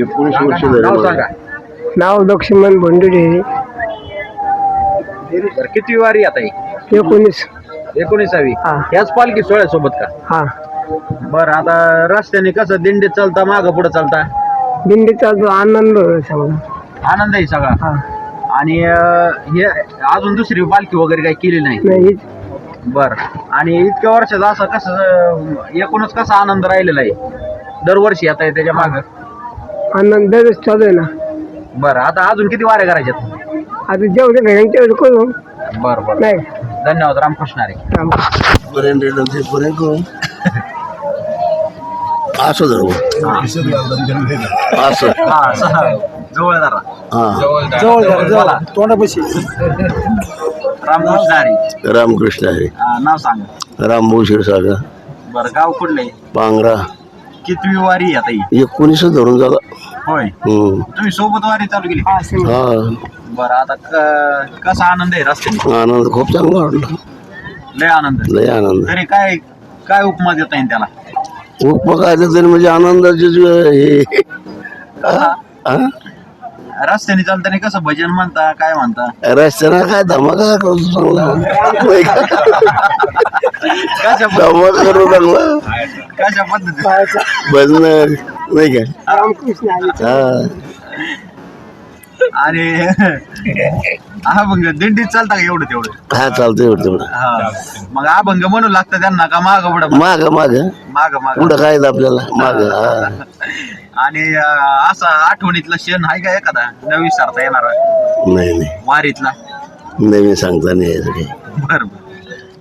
एकोणीस वर्ष झाली नाव लक्ष्मण भंडुरे. बरं, किती वारी आता ही? एकोणीस. एकोणीसावी. हा. ह्याच पालखी सोहळ्यासोबत का? हा. बरं आता रस्त्याने कसं दिंडीत चालता माग पुढे चालता? दिंडीचा जो आनंद आनंद आहे सगळा. हा. आणि अं, हे अजून दुसरी पालखी वगैरे काही केली नाही? नाही हीच बर. आणि इतक्या वर्षाचा असा कसं एकूणच कसा आनंद राहिलेला आहे? दरवर्षी आता त्याच्या माग. आनंद दररोज चालू आहे ना. बरं आता अजून किती वाऱ्या करायच्यात? आता जेवढे घरांचे तेवढे करू. बरं बरं. नाही. धन्यवाद रामकृष्ण राम. पर्यंत येतं ते पर्यंत करू. असं धरू. असं. हा असं. जवळ जरा हा. जवळ जवळ तोंडापाशी. रामकृष्ण हरी. रामकृष्ण आहे हा, नाव सांगा. रामभाऊ क्षीरसागर बरं गाव कुठले? पांगरा. कितवी वारी आहे आता ही? एकोणीस धरून झाला होय. हम्म. तुम्ही सोबत वारी चालू केली? हा बरं आता क- कसा आनंद आहे रस्त्याने? आनंद खूप चांगला वाटला. लय आनंद. लय आनंद तरी काय काय उपमा देता येईल त्याला? उपकायचं तरी म्हणजे आनंदाचे जे हे. हा? हा? रस्त्याने चालताना कसं भजन म्हणता काय म्हणता? रस्त्यानं काय धमाका करतो चांगला? कशा पद्ध- धमाका करू चांगला कशा पद्धती भजन नाही का? रामकृष्ण हरी. हा. आणि अभंग दिंडीत चालता का एवढं तेवढं? हा चालतंय एवढं तेवढं. हा. मग अभंग म्हणू लागतं त्यांना का माग पुढं माग? माग माग. माग पुढं काय आपल्याला? माग हा. आणि अं, असा आठवणीतला क्षण आहे का एखादा? न विसरता येणार? नाही नाही. वारीतला? नवीन सांगता नाही यायचं काही. बर बर.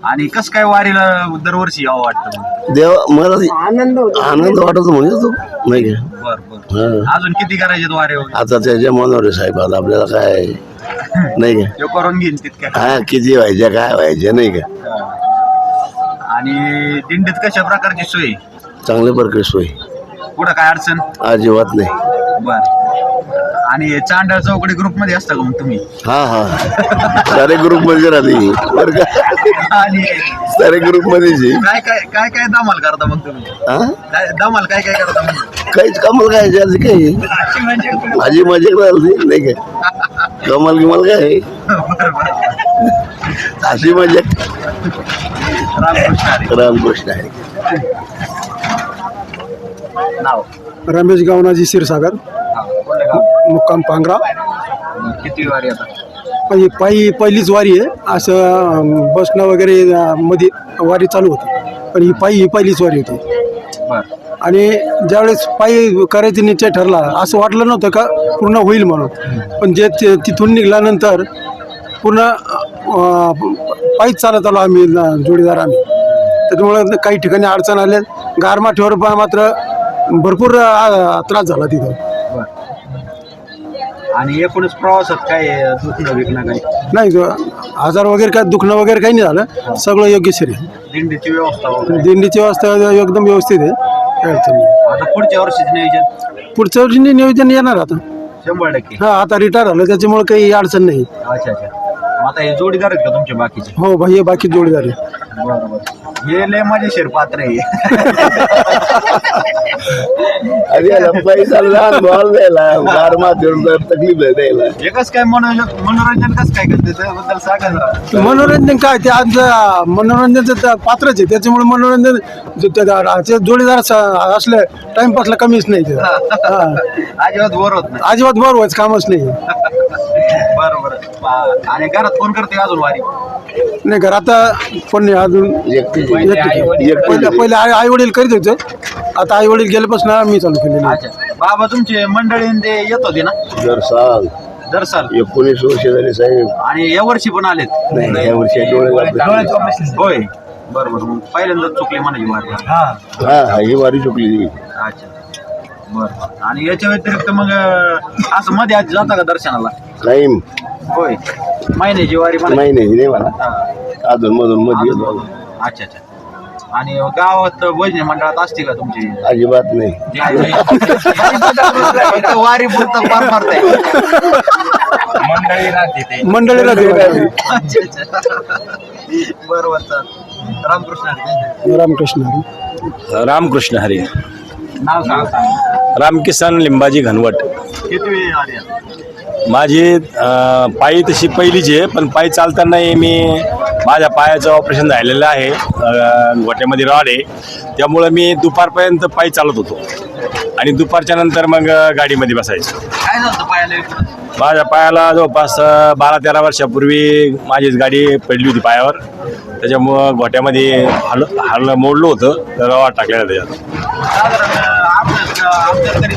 आणि कस काय वारीला दरवर्षी यावं वाटतं? देव मला आनंद होतो. आनंद वाटत म्हणजे तो नाही का? बर बर. हा. अजून किती करायचे वारे वगैरे? आता त्याच्या मनावर आहे साहेब आता आपल्याला काय नाही का? ते करून घेईन तितक्या. हा किती व्हायच्या काय व्हायच्या नाही का? आणि दिंडीत कशा प्रकारची सोय? चांगल्या प्रकारे सोय. पुढं काय अडचण? अजिबात नाही. बर. आणि चांडळ चौकडी ग्रुपमध्ये असता का मग तुम्ही? हा हा. सारे ग्रुपमध्ये राहते बरं का? आणि सारे ग्रुप मध्येच आहे. काय काय काय काय धमाल करता मग तुम्ही? हा काय धमाल काय काय करता मग? काहीच कमाल काय त्याचं काही माझी मजा राहिली नाही का? कमाल गिमाल काय बर बर. अशी मजा रामकृष्ण हरी. रामकृष्ण आहे नाव? रमेश गावनाजी क्षीरसागर? मुक्काम पांगरा. किती वारी आता? ही पायी पहिलीच वारी आहे. असं बसणं वगैरे मध्ये वारी चालू होती. पण ही पायी ही पहिलीच वारी होती. बर. आणि ज्यावेळेस पायी करायचं निश्चय ठरला असं वाटलं नव्हतं का पूर्ण होईल म्हणून. पण जे ते- तिथून निघाल्यानंतर पूर्ण अं, पायीच चालत आलो आम्ही जोडीदार आम्ही. त्याच्यामुळं काही ठिकाणी अडचण आल्या गारमाठ्यावर पण मात्र भरपूर अं, त्रास झाला तिथं. आणि एकूणच प्रवासात काय दुखणं विकणं काही? नाही आजार वगैरे काय दुखणं वगैरे काही नाही झालं. सगळं योग्यशीर आहे दिंडीची व्यवस्था वगैरे? दिंडीची व्यवस्था एकदम व्यवस्थित आहे. काही अडचण नाही. आता पुढच्या वर्षीच नियोजन? पुढच्या वर्षी नियोजन येणार आता. शंभर टक्के. हा आता रिटायर झालं त्याच्यामुळे काही अडचण नाही. अच्छा अच्छा. मग आता हे जोडीदार आहेत का तुमचे बाकीचे? हो भाई हे बाकी जोडीदार आहे बरं बरं हे लय मजेशीर पात्र आहे. अरे याला पैसा लहान बॉल द्यायला माथ्यावर तर तकलीफ आहे द्यायला. एकच काय मनोरंजन मनोरंजन कसं काय करते त्याबद्दल सांगा जरा. मनोरंजन काय ते आज मनोरंजनचं त्या पात्रच आहे. त्याच्यामुळे मनोरंजन जो त्या- जोडीदार स- असले टाइमपासला कमीच नाही ते. हा. अजिबात बोर होत नाही. अजिबात बरं व्हायचं कामच नाही. बरं आणि घरात फोन करते अजून वारी? नाही घरात कोण नाही अजून एकटीच आहे. पहिले आई-वडील- पहिले आई वडील करीत होते. आता आई वडील गेल्यापासून मी चालू केलेलं आहे. अच्छा. बाबा तुमचे मंडळी ते येत होते ना? दर साल. दर साल. एकोणीस वर्ष झाले साहेब. आणि या वर्षी पण आलेत? नाही या वर्षी डोळे लागले. होय. बरं बरं मग पहिल्यांदा चुकले म्हणायची वारी. हा हा ही वारी चुकली. अच्छा. बरं आणि याच्या व्यतिरिक्त मग अं, असं मध्ये आधी जाता का दर्शनाला? नाही. होय. महिन्याची वारी म्हणा नाही नाही नाही मला हा. अजून मधून मध्ये येतो. अच्छा अच्छा. आणि गावात भजनी मंडळात असते का तुमची? अजिबात नाही. फक्त वारी पुरतं पार मारताय मंडळी राहते ते. मंडळीला अच्छा अच्छा. बरोबर चाल. रामकृष्ण हरी. रामकृष्ण हरी. रामकृष्ण हरी. नाव सांगा. रामकिसान लिंबाजी घनवट? माझी पायी तशी पहिलीची आहे पण पायी चालताना मी माझ्या पायाचं ऑपरेशन झालेलं आहे गोट्यामध्ये रॉड आहे. त्यामुळं मी दुपारपर्यंत पायी चालत होतो. आणि दुपारच्या नंतर मग गाडीमध्ये बसायचो? माझ्या पायाला जवळपास बारा तेरा वर्षापूर्वी माझीच गाडी पडली होती पायावर. त्याच्यामुळं गोट्यामध्ये हल हल मोडलं होतं रॉड टाकलेला त्याच्यात. तरी.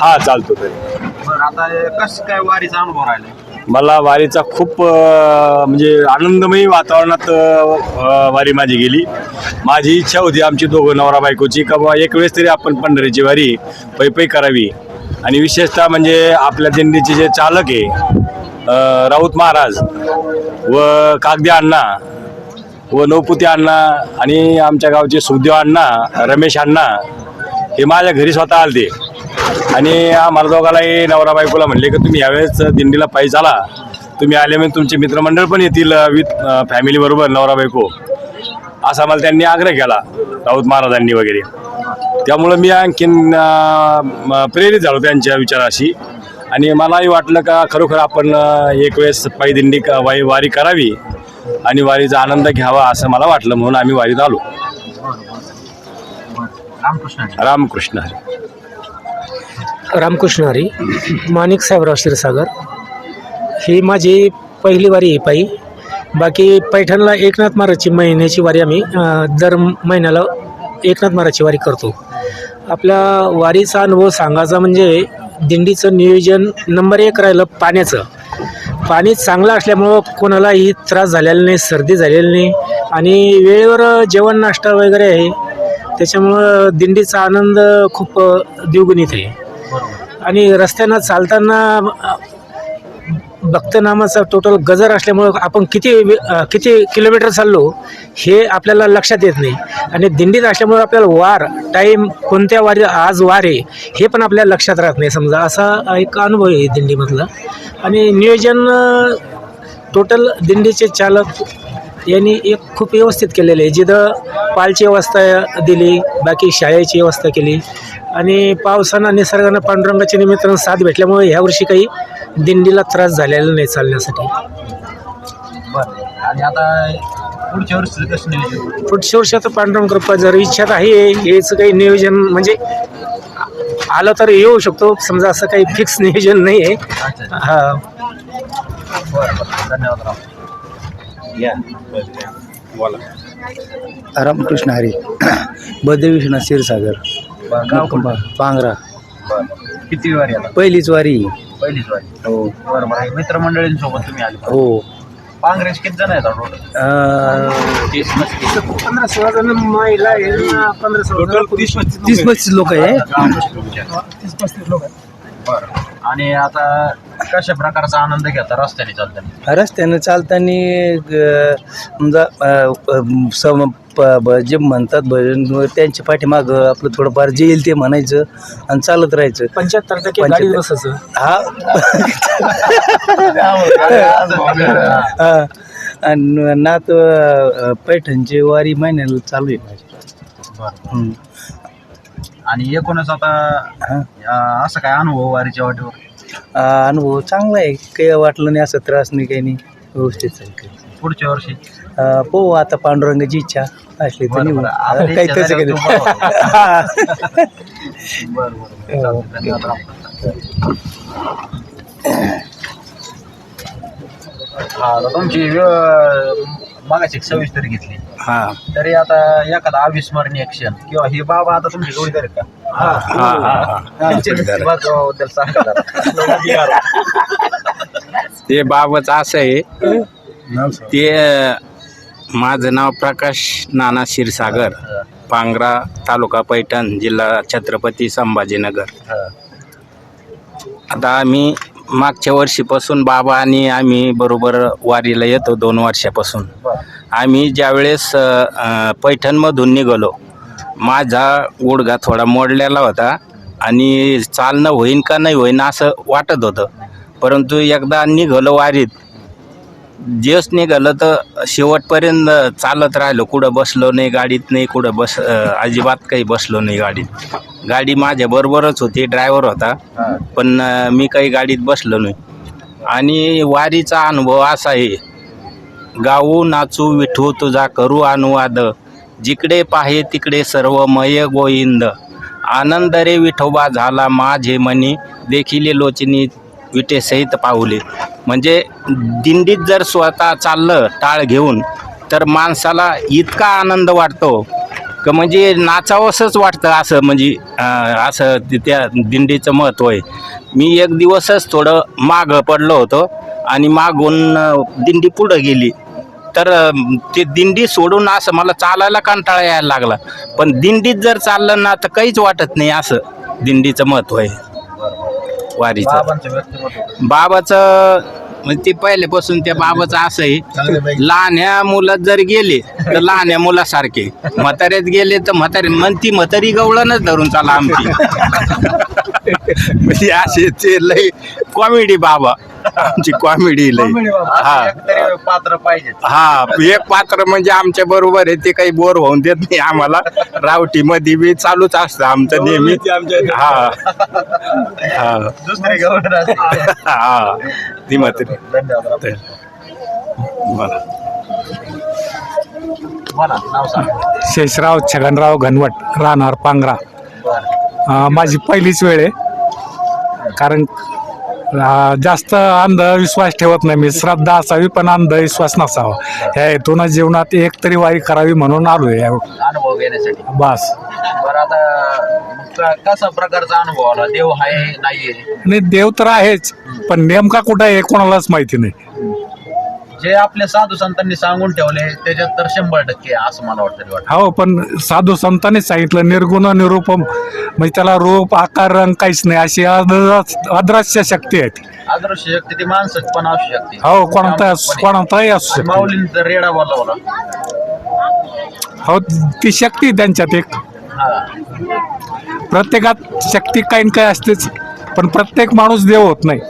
हा चालतो तरी. बरं आता कसं काय वारीचा अनुभव राहिला? मला वारीचा खूप अ, म्हणजे आनंदमयी वातावरणात अ, वारी माझी गेली. माझी इच्छा होती आमची दोघं नवरा बायकोची का बुवा एक वेळेस तरी आपण पंढरीची वारी पै पै करावी. आणि विशेषतः म्हणजे आपल्या दिंडीचे जे चालक आहे अ, राऊत महाराज व कागदी अण्णा व नौपुती अण्णा आणि आमच्या गावचे सुखदेव अण्णा रमेश अण्णा हे माझ्या घरी स्वतः आलते. आणि आम्हाला दोघालाही नवरा बायकोला म्हणले की तुम्ही यावेळेस दिंडीला पायी झाला. तुम्ही आले म्हणजे तुमचे मित्रमंडळ पण येतील विथ फॅमिलीबरोबर नवरा बायको. असा मला त्यांनी आग्रह केला राऊत महाराजांनी वगैरे. त्यामुळं मी आणखीन प्रेरित झालो त्यांच्या विचाराशी. आणि मलाही वाटलं का खरोखर आपण एक वेळेस पायी दिंडी का वाई वारी करावी आणि वारीचा आनंद घ्यावा असं मला वाटलं म्हणून आम्ही वारीत आलो. रामकृष्ण हरी. रामकृष्ण हरी. रामकृष्ण हरी माणिक साहेबराव क्षीरसागर ही माझी पहिली वारी आहे पायी. बाकी पैठणला एकनाथ महाराजची महिन्याची वारी आम्ही अं, दर महिन्याला एकनाथ महाराजची वारी करतो. आपल्या वारीचा अनुभव सांगायचा म्हणजे दिंडीचं नियोजन नंबर एक राहिलं पाण्याचं. पाणी चांगलं असल्यामुळं कोणालाही त्रास झालेला नाही सर्दी झालेली नाही. आणि वेळेवर जेवण नाश्ता वगैरे आहे त्याच्यामुळं दिंडीचा आनंद खूप द्विगुणित आहे. आणि रस्त्यानं चालताना अ, भक्त नामाचा टोटल गजर असल्यामुळं आपण किती किती किलोमीटर चाललो हे आपल्याला लक्षात येत नाही. आणि दिंडीत असल्यामुळं आपल्याला वार टाईम कोणत्या वारी आज वार आहे हे पण आपल्या लक्षात राहत नाही. समजा असा एक अनुभव आहे दिंडीमधला. आणि नियोजन टोटल दिंडीचे चालक यांनी एक खूप व्यवस्थित केलेलं आहे. जिथं पालची व्यवस्था दिली बाकी शाळेची व्यवस्था केली. आणि पावसानं निसर्गानं पांडुरंगाच्या निमित्तानं साथ भेटल्यामुळे ह्या वर्षी काही दिंडीला त्रास झालेला नाही चालण्यासाठी. बरं. आणि आता पुढच्या वर्षी कसं नियोजन पुढच्या वर्षी आता पांडुरंग कृपा जर इच्छा आहे याचं काही नियोजन म्हणजे आलं तर येऊ शकतो. समजा असं काही फिक्स नियोजन नाही आहे. हा. बरं बरं. धन्यवाद राम रामकृष्ण हरी. बद्रविष्णा क्षीरसागर. बरं गाव? पांगरा बरं. किती वारी आता पहिलीच वारी. पहिलीच वारी. हो बरं बरं. हे मित्रमंडळींसोबत तुम्ही आले. हो. काँग्रेस किती जण आहेत टोटल अं, तीस पस्तीस. पंधरा सोळा जण महिला आहे पंधरा सोळा जण तीस पस्तीस तीस पस्तीस लोक आहे. तीस पस्तीस लोक आहेत. बरं. आणि आता कशा प्रकारचा आनंद घेता रस्त्याने चालताना रस्त्यानं चालताना ग- समजा अं, अं, सम प- ब- जे म्हणतात भजन त्यांच्या पाठीमागं आपलं थोडंफार जे येईल ते म्हणायचं आणि चालत राहायचं पंच्याहत्तर टक्के पंच्याहत्तर. बसायचं हा हा. आणि नात अं, पैठणची वारी महिन्याला चालू आहे माझी बरं हम्म. आणि एकूणच आता हा. अं, असं काय अनुभव वारीच्या वाटेवर अं, अनुभव चांगला आहे काही वाटलं नाही असं त्रास नाही काही नाही व्यवस्थित चालतं पुढच्या वर्षी अं, पाहू आता पांडुरंगाची इच्छा असली तर बरं, निघू. बरं. आता काही इच्छा तसं झाल्यावर काही बरं बरं चालतंय. धन्यवाद राम हा आता तुमची व्य- मागाची एक सविस्तर घेतली. हा. तरी आता एखादा अविस्मरणीय क्षण किंवा हे बाबा आता तुमचे जोडीदार आहेत का? त्यांच्या व्यक्तिमत्वाबद्दल सांगा जरा. ते बाबच असं आहे. ते माझं नाव प्रकाश नाना क्षीरसागर पांगरा तालुका पैठण जिल्हा छत्रपती संभाजीनगर. हा. आता आम्ही मागच्या वर्षीपासून बाबा आणि आम्ही बरोबर वारीला येतो दोन वर्षापासून. आम्ही ज्यावेळेस अ, पैठणमधून निघालो माझा गुडघा थोडा मोडलेला होता आणि चालणं होईन का नाही होईन असं वाटत होतं. परंतु एकदा निघालो वारीत जेच निघालं तर शेवटपर्यंत चालत राहिलो. कुठं बसलो नाही गाडीत नाही कुठं बस अजिबात काही बसलो नाही गाडीत. गाडी माझ्याबरोबरच होती ड्रायव्हर होता. पण मी काही गाडीत बसलो नाही. आणि वारीचा अनुभव असा आहे. गाऊ नाचू विठू तुझा करू अनुवाद. जिकडे पाहे तिकडे सर्व मय गोविंद. आनंद रे विठोबा झाला माझे मनी. देखिले लोचनी विटे सहित पाहुले. म्हणजे दिंडीत जर स्वतः चाललं टाळ घेऊन तर माणसाला इतका आनंद वाटतो. का म्हणजे नाचावंसंच वाटतं असं म्हणजे असं त्या दिंडीचं महत्त्व आहे. मी एक दिवसच थोडं मागं पडलो होतो आणि मागून दिंडी पुढं गेली. तर ते दिंडी सोडून असं मला चालायला कंटाळा यायला लागला. पण दिंडीत जर चाललं ना तर काहीच वाटत नाही असं दिंडीचं महत्त्व आहे. वारीचं. बाबांचं व्यक्तिमत्व बाबाचं म्हणजे ते पहिल्यापासून त्या बाबाचं असं आहे लहान्या मुलात जर गेले तर लहान्या मुलासारखे. म्हाताऱ्यात गेले तर म्हातारे मग ती म्हातारी गवळणच धरून चाला आमची. म्हणजे असे ते लय कॉमेडी बाबा. आमची कॉमेडी लय हा. पात्र पाहिजे हा एक पात्र म्हणजे आमच्या बरोबर आहे ते काही बोर होऊन देत नाही आम्हाला. रावटी मध्ये बी चालूच असतं आमचं नेहमी. हा. हा. दुसरी गव्हर्नर असते हा. ती मात्र धन्यवाद. मला मला नाव सांगा. शेषराव छगनराव घनवट राहणार पांगरा. अं, माझी पहिलीच वेळ आहे. कारण अं, जास्त अंधविश्वास ठेवत नाही मी. श्रद्धा असावी पण अंधविश्वास नसावा. ह्या हेतून जीवनात एक तरी वारी करावी म्हणून आलो आहे अनुभव घेण्यासाठी. बस. बरं आता क- कसा प्रकारचा अनुभव आला? देव आहे नाहीये? आणि देव तर आहेच पण नेमका कुठं आहे कोणालाच माहिती नाही. जे आपल्या साधू संतांनी सांगून ठेवले त्याच्यात तर शंभर टक्के आहे, असं मला वाटतं वाटतं. हो पण साधू संतांनीच सांगितलं निर्गुण निरूपम म्हणजे त्याला रूप आकार रंग काहीच नाही अशी अद्रश्य शक्ती आहे ती अदृश्य शक्ती ती माणसं पण असू शकते. हो कोणता कोणताही असू शकते. माऊलीने तर रेडा बोलावला. हो ती शक्ती आहे त्यांच्यात एक. प्रत्येकात शक्ती काही न काही असतेच पण प्रत्येक माणूस देव होत नाही.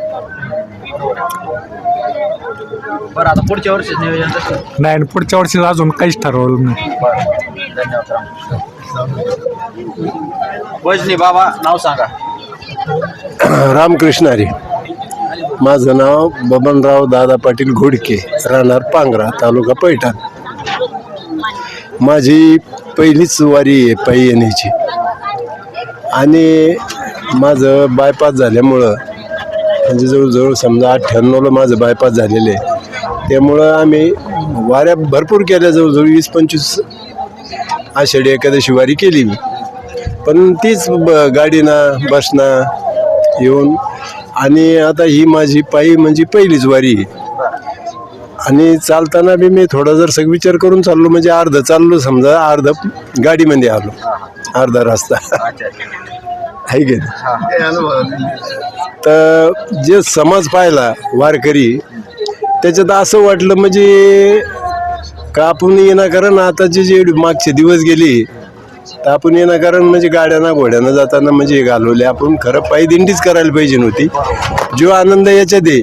बरं आता पुढच्या वर्षी नियोजन कसं? नाही आणि पुढच्या वर्षी अजून काहीच ठरवलं नाही. बरं धन्यवाद राम. वजनी बाबा नाव सांगा. रामकृष्ण हरी. माझं नाव बबनराव दादा पाटील घोडके राहणार पांगरा तालुका पैठण. माझी पहिलीच वारी आहे पायी येण्याची. आणि माझं बायपास झाल्यामुळं म्हणजे जवळजवळ समजा अठ्ठ्याण्णवला माझं बायपास झालेलं आहे. त्यामुळं आम्ही वाऱ्या भरपूर केल्या जवळजवळ वीस पंचवीस आषाढी एकादशी वारी केली मी. पण तीच ब- गाडीनं बसनं येऊन आणि आता ही माझी पायी म्हणजे पहिलीच वारी आहे. आणि चालताना बी मी थोडा जर सग विचार करून चाललो म्हणजे अर्ध चाललो समजा अर्ध गाडीमध्ये आलो. अर्धा रस्ता. आहे की? तर जे समाज पाहिला वारकरी त्याच्यात असं वाटलं म्हणजे का आपण येणं कारण आताचे जे मागचे दिवस गेले तर आपण येणं कारण म्हणजे गाड्यानं घोड्यानं जाताना म्हणजे घालवले. आपण खरं पायी दिंडीच करायला पाहिजे नव्हती. जो आनंद याच्यात आहे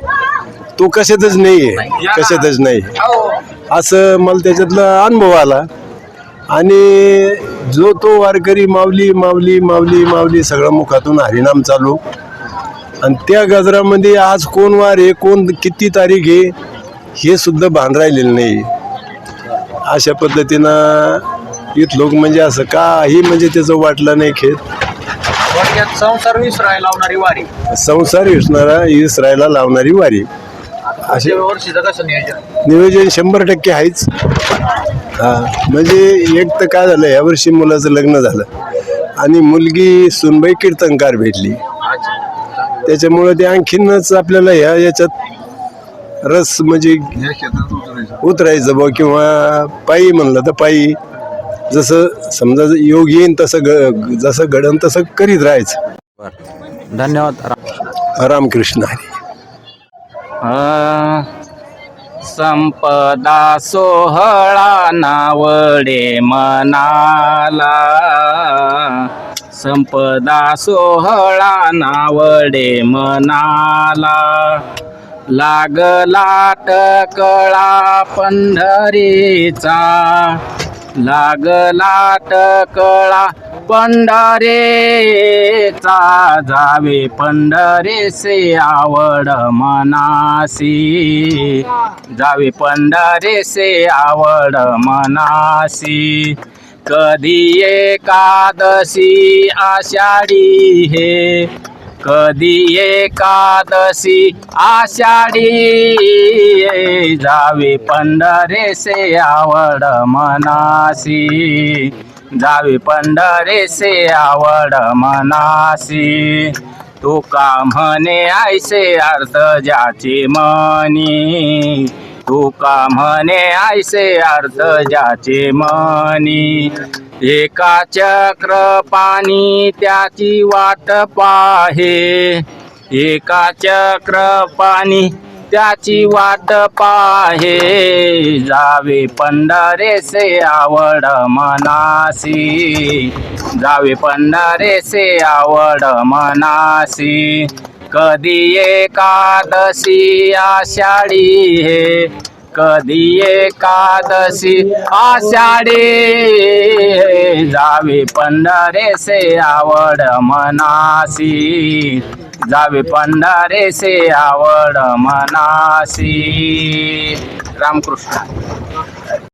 तो कशातच नाही. आहे कशातच नाही. असं मला त्याच्यातला अनुभव आला. आणि जो तो वारकरी माऊली माऊली माऊली माऊली सगळं मुखातून हरिनाम चालू. आणि त्या गजरामध्ये आज कोण वार आहे कोण किती तारीख आहे हे सुद्धा भान राहिलेलं नाही. अशा पद्धतीनं इथ लोक म्हणजे असं काही म्हणजे त्याचं वाटलं नाही खेळ संसार विसरायला लावणारी वारी. संसार विसणारा इसरायला लावणारी वारी. वर्षीचं कसं नियोजन? नियोजन शंभर टक्के आहेच. हा म्हणजे एक तर काय झालं यावर्षी मुलाचं लग्न झालं. आणि मुलगी सुनबाई कीर्तनकार भेटली. त्याच्यामुळं ते आणखीनच आपल्याला ह्या याच्यात रस म्हणजे उतरायचं. बा किंवा पायी म्हणलं तर पायी. जसं समजा योग येईन तसं ग जसं घडन तसं करीत राहायचं. धन्यवाद. रामकृष्ण. हरी संपदा सोहळा नावडे मनाला. संपदा सोहळा नावडे मनाला. लागला टकळा पंढरीचा. लागला टकळा पंढरेचा जावे पंढरेसे आवड मनासी जावे पंढरेसे आवड मनासी कधी एकादशी आषाढी हे. कधी एकादशी आषाढी जावे पंढरेसे आवड मनासी जावे पंढरेसे आवड मनासी. तुका म्हणे ऐसे अर्थ ज्याचे मनी? तुका म्हणे आयसे अर्थ ज्याचे मनी? एका चक्र पाणी त्याची वाट पाहे. एका चक्र पाणी त्याची वाट पाहे. जावे पंढरेसे आवड मनासी जावे पंढरेसे आवड मनासी कधी एकादशी आषाढी हे. कधी एकादशी आषाढी जावे पंढरेसे आवड मनासी जावे पंढरेसे आवड मनासी. रामकृष्ण.